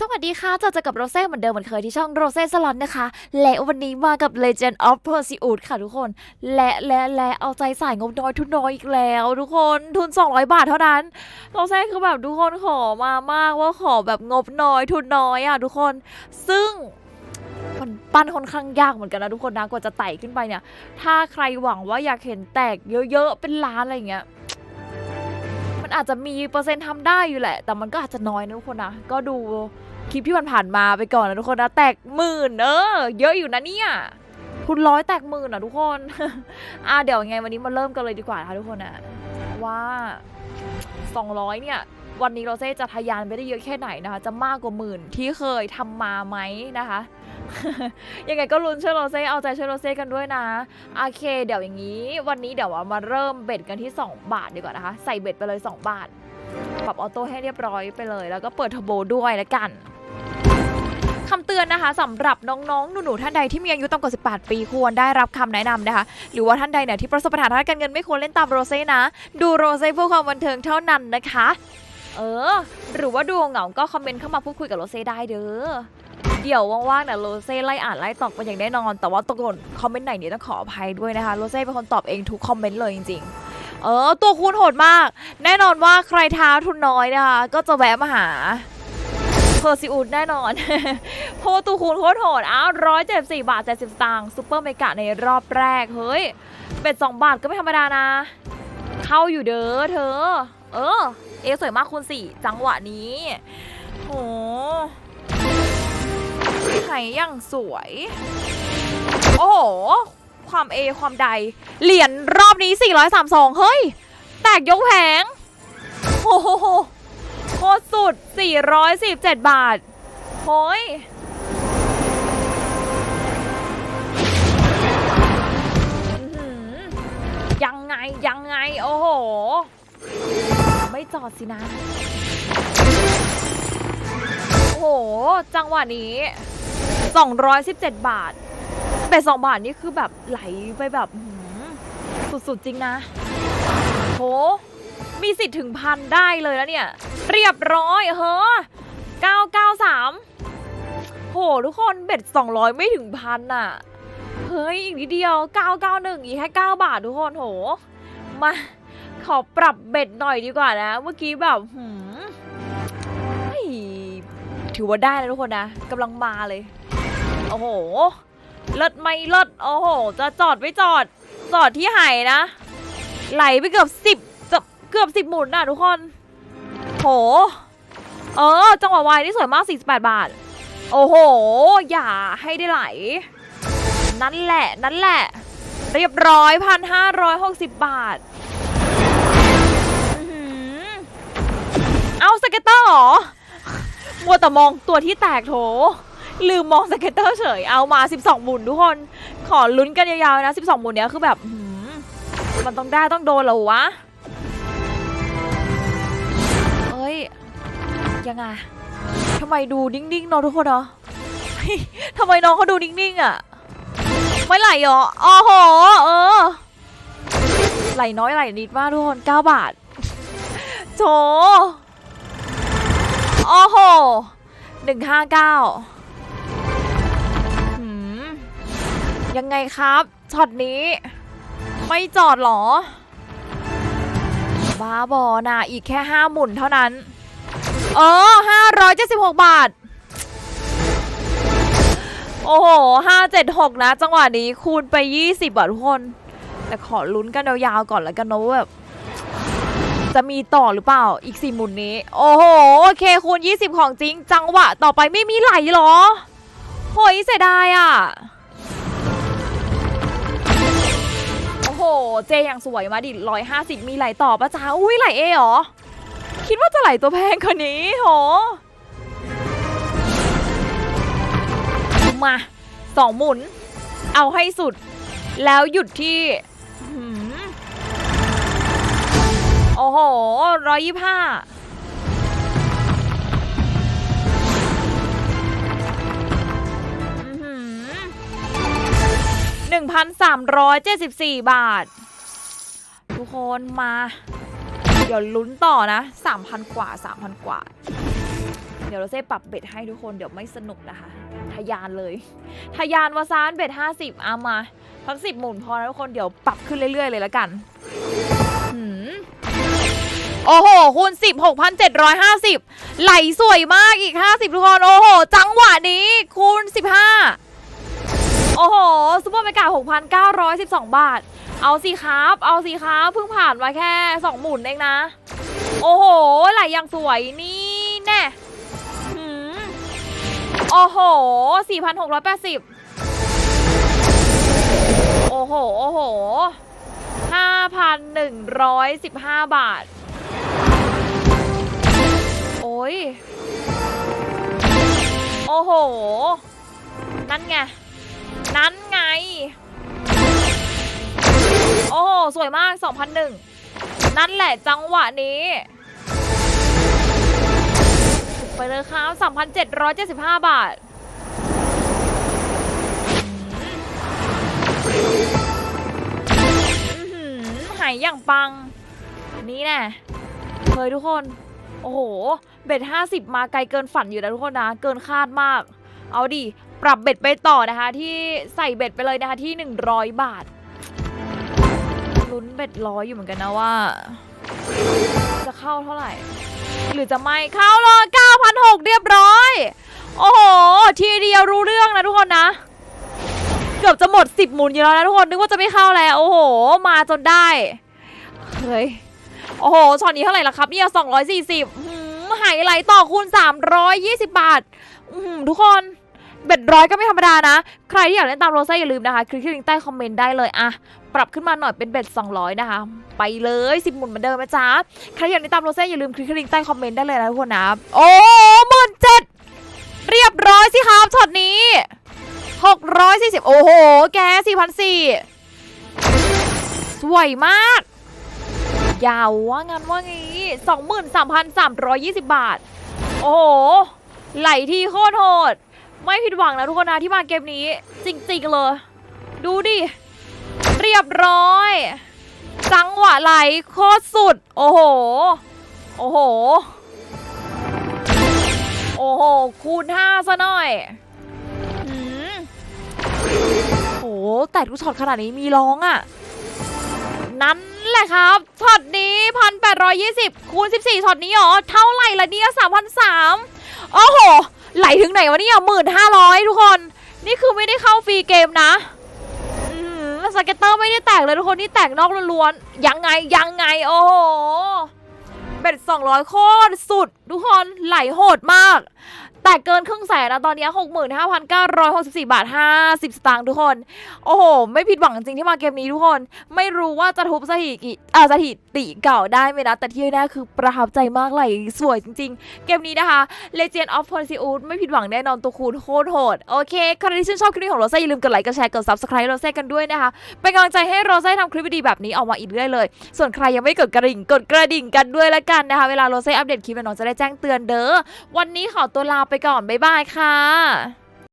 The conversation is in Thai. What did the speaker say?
สวัสดีค่ะเจอเจอกับโรเซ่เหมือนเดิมเหมือนเคยที่ช่องโรเซ่สลอนนะคะ และวันนี้มากับ Legend of Pursuit ค่ะทุกคน และและและเอาใจใส่งบน้อยทุนน้อยอีกแล้ว ทุกคนทุน 200 บาทเท่านั้น โรเซ่คือแบบทุกคนขอมามากว่าขอแบบงบน้อยทุนน้อยอะทุกคน ซึ่งมันปั้นค่อนข้างยากเหมือนกันนะทุกคนนะกว่าจะไต่ขึ้นไปเนี่ย ถ้าใครหวังว่าอยากเห็นแตกเยอะๆเป็นล้านอะไรอย่างเงี้ยมันอาจจะมีเปอร์เซ็นต์ทำได้อยู่แหละ แต่มันก็อาจจะน้อยนะทุกคนนะก็ดู คลิปที่มันผ่านมาไปก่อนนะทุกคนนะแตกหมื่นเออเยอะอยู่นะเนี่ยทุนร้อยแตกหมื่นอะทุกคน อะเดี๋ยวยังไงวันนี้มาเริ่มกันเลยดีกว่านะคะทุกคนนะว่า200เนี่ยวันนี้โรเซ่จะทะยานไปได้เยอะแค่ไหนนะคะจะมากกว่าหมื่นที่เคยทำมาไหมนะคะ ยังไงก็ลุ้นช่วยโรเซ่เอาใจช่วยโรเซ่กันด้วยนะโอเค เดี๋ยวอย่างนี้ วันนี้เดี๋ยวมาเริ่มเบ็ดกันที่ 2 บาทดีกว่านะคะ ใส่เบ็ดไปเลย 2 บาท ปรับออโต้ให้เรียบร้อยไปเลย แล้วก็เปิดเทอร์โบด้วยแล้วกัน คำเตือนนะคะสำหรับน้องๆ หนูๆ ท่านใดที่มีอายุต่ำกว่า 18 ปีควรได้รับคำแนะนำนะคะ หรือว่าท่านใดเนี่ยที่ประสบปัญหาทางการเงินไม่ควรเล่นตามโรเซ่นะ ดูโรเซ่เพื่อความบันเทิงเท่านั้นนะคะ เออ หรือว่าดูเหงาก็คอมเมนต์เข้ามาพูดคุยกับโรเซ่ได้เด้อเดี๋ยวว่างๆเนี่ยโรเซ่ไล่อ่านไล่ตอบกันอย่างแน่นอน แต่ว่าตกหล่นคอมเมนต์ไหนเนี่ยต้องขออภัยด้วยนะคะโรเซ่เป็นคนตอบเองทุกคอมเมนต์เลยจริงๆเออตัวคูณโหดมาก แน่นอนว่าใครท้าทุนน้อยนะคะ ก็จะแวะมาหา อร์ซิอูดแน่นอนเพตัวคูณโคตรโหดอ้าวร้อยเจ็ดสี่บาทเจ็ดสิบตังค์ซูเปอร์เมกะในรอบแรก เฮ้ย เป็ดสองบาทก็ไม่ธรรมดานะ เข้าอยู่เด้อเธอ เออ เอสวยมากคูณสี่จังหวะนี้โหไหย่างสวย โอ้โห ความเอความใด เหรียญรอบนี้ 432 เฮ้ย แตกยกแผงโอ้โห ตรสุด417บาทโฮ้ยยังไงยังไง โอ้โห ไม่จอดสินะ โอ้โห จังหวะนี้ 217 บาท แต่ 2 บาทนี่คือแบบไหลไปแบบสุดๆจริงนะ มีสิทธิ์ถึงพันได้เลยแล้วเนี่ย เรียบร้อยเฮ้อ993 โห ทุกคนเบ็ด 200 ไม่ถึงพันน่ะ เฮ้ย อีกนิดเดียว 991 อีกแค่ 9 บาททุกคนโห มาขอปรับเบ็ดหน่อยดีกว่านะ เมื่อกี้แบบหืมถือว่าได้แล้วทุกคนนะกำลังมาเลย โอ้โหเลิศไม่เลิศโอ้โห จะจอดไม่จอด จอดที่ไหนะไหลไปเกือบสิบ เกือบสิบหมุนน่ะทุกคน โห เออ จังหวะวายนี่สวยมาก 48 บาท โอ้โห อย่าให้ได้ไหล นั่นแหละ นั่นแหละ เรียบร้อยพันห้าร้อยหกสิบบาทอเอาสเก็ตเตอร์เหรอ มัวแต่มองตัวที่แตกโถ ลืมมองสเก็ตเตอร์เฉย เอามา 12 หมุนทุกคน ขอลุ้นกันยาวๆนะ 12 หมุนเนี้ยคือแบบมมันต้องได้ต้องโดนเหรอวะ ยังไงทำไมดูนิ่งๆเนาะทุกคนเนาะทำไมน้องเขาดูนิ่งๆอะ ไม่ไหลเหรออ๋อโห เออ ไหลน้อยไหลนิดมากทุกคน9บาทโถโอ้โหหนึ่งห้าเก้าหืมยังไงครับ ช็อตนี้ ไม่จอดหรอ บ้าบอนะอีกแค่ห้าหมุนเท่านั้น เออห้าร้อยเจ็ดสิบหกบาท โอ้โหห้าเจ็ดหกนะ จังหวะนี้คูณไปยี่สิบาททุกคน แต่ขอลุ้นกันยาวๆก่อนแล้วกันนะว่าแบบจะมีต่อหรือเปล่าอีกสี่หมุนนี้ โอ้โห โอเคคูณ 20 ของจริง จังหวะ ต่อไปไม่มีไหลหรอโหยเสียดายอะ โอ้โห เจอย่างสวยมาดิร้อยห้าสิบมีไหลต่อปะจ้าอุ้ยไหลเอหรอ คิดว่าจะไหลตัวแพงกว่านี้โหมาสองหมุน เอาให้สุด แล้วหยุดที่โอ้โหร้อยยี่ห้าหนึ่งพันสามร้อยเจ็ดสิบสี่บาท ทุกคนมา เดี๋ยวลุ้นต่อนะสามพันกว่าสามพันกว่า เดี๋ยวเราเซ่ปรับเบ็ดให้ทุกคนเดี๋ยวไม่สนุกนะคะทะยานเลยทะยานวาซานเบ็ดห้าสิบเอามา ทั้งสิบหมุนพอนะทุกคนเดี๋ยวปรับขึ้นเรื่อย ๆ เลยละกันหืมโอ้โห คูณสิบหกพันเจ็ดร้อยห้าสิบไหลสวยมากอีกห้าสิบทุกคน โอ้โห จังหวะนี้ คูณสิบห้าโอ้โหซุปเปอร์เมกาหกพันเก้าร้อยสิบสองบาท เอาสิครับ เอาสิครับเพิ่งผ่านมาแค่สองหมุนเองนะ โอ้โหไหลอย่างสวยนี่แน่หืมโอ้โห 4,680 โอ้โห โอ้โห 5,115 บาท โอ้ย โอ้โห นั่นไง นั่นไง โอ้โห สวยมาก 2,001 นั่นแหละจังหวะนี้ไปเลยครับ3,775 บาทอื้อหือหายอย่างปัง นี่แน่เฮ้ยทุกคน โอ้โห เบ็ด 50 มาไกลเกินฝันอยู่นะทุกคนนะ เกินคาดมาก เอาดิ ปรับเบ็ดไปต่อนะคะ ที่ใส่เบ็ดไปเลยนะคะที่ 100 บาท ลุ้นเบ็ดร้อยอยู่เหมือนกันนะว่า จะเข้าเท่าไหร่ หรือจะไม่เข้าเลย9,600เรียบร้อย โอ้โห ทีเดียวรู้เรื่องนะทุกคนนะ เกือบจะหมด 10 หมุนอยู่แล้วนะทุกคน นึกว่าจะไม่เข้าแล้ว โอ้โห มาจนได้ เฮ้ย โอ้โหช็อตนี้เท่าไหร่ล่ะครับเนี่ย240หืมหายไหลต่อคูณ320 บาทอื้อหือทุกคน เบ็ดร้อยก็ไม่ธรรมดานะ ใครที่อยากเล่นตามโรซ่าอย่าลืมนะคะ คลิกที่ลิงก์ใต้คอมเมนต์ได้เลยอะปรับขึ้นมาหน่อยเป็นเบ็ด200 นะคะ ไปเลย 10 หมุนเหมือนเดิมนะจ๊ะ ใครอยากเล่นตามโรซ่าอย่าลืมคลิกที่ลิงก์ใต้คอมเมนต์ได้เลยนะทุกคนนะ โอ้หมื่นเจ็ดเรียบร้อยสิครับช็อตนี้ 640 โอ้โห แก4,400สวยมาก ยาวว่างั้นว่างี้23,320 บาท โอ้โห ไหลที่โคตรโหด ไม่ผิดหวังนะทุกคนนะที่มาเกมนี้ จริงๆเลย ดูดิ เรียบร้อย จังหวะไหลโคตรสุด โอ้โห โอ้โห โอ้โห คูณห้าซะหน่อยโอ้แต่ทุกช็อตขนาดนี้มีร้องอะ่ะ นั้นแหละครับช็อตนี้ 1,820 คูณ 14ช็อตนี้หรอ เท่าไหร่ละเนี่ย3,003 ไหลถึงไหนวะเนี่ยหมื่นห้าร้อยทุกคน นี่คือไม่ได้เข้าฟรีเกมนะอสเก็ตเตอร์ไม่ได้แตกเลยทุกคนนี่แตกนอกล้วนๆยังไงยังไงโอ้โหเบ็ด200โคตรสุด ทุกคนไหลโหดมาก แต่เกินครึ่งแสนนะตอนนี้ 65,964 บาท 50 สตางค์ทุกคน โอ้โห ไม่ผิดหวังจริงที่มาเกมนี้ทุกคน ไม่รู้ว่าจะทุบสถิติอ่าสถิติเก่าได้ไหมนะ แต่ที่แน่คือประทับใจมากไหลสวยจริง ๆ เกมนี้นะคะ Legend of p o l i c i u s ไม่ผิดหวังแน่นอนตัวคูณโคตรโหด โอเค ใครที่ชื่นชอบคลิปนี้ของโรซ่อย่าลืมกดไลค์กดแชร์กด subscribe โรซ่กันด้วยนะคะ เป็นกำลังใจให้โรซ่ทำคลิปดีๆแบบนี้ออกมาอีกเรื่อยเลย ส่วนใครยังไม่กดกระดิ่งกดกระดิ่งกันด้วยละกันนะคะ เวลาโรซ่อัปเดตคลิปน้องจะได้แจ้งเตือนเด้อ วันนี้ขอตัวลาไปก่อน บ๊ายบายค่ะ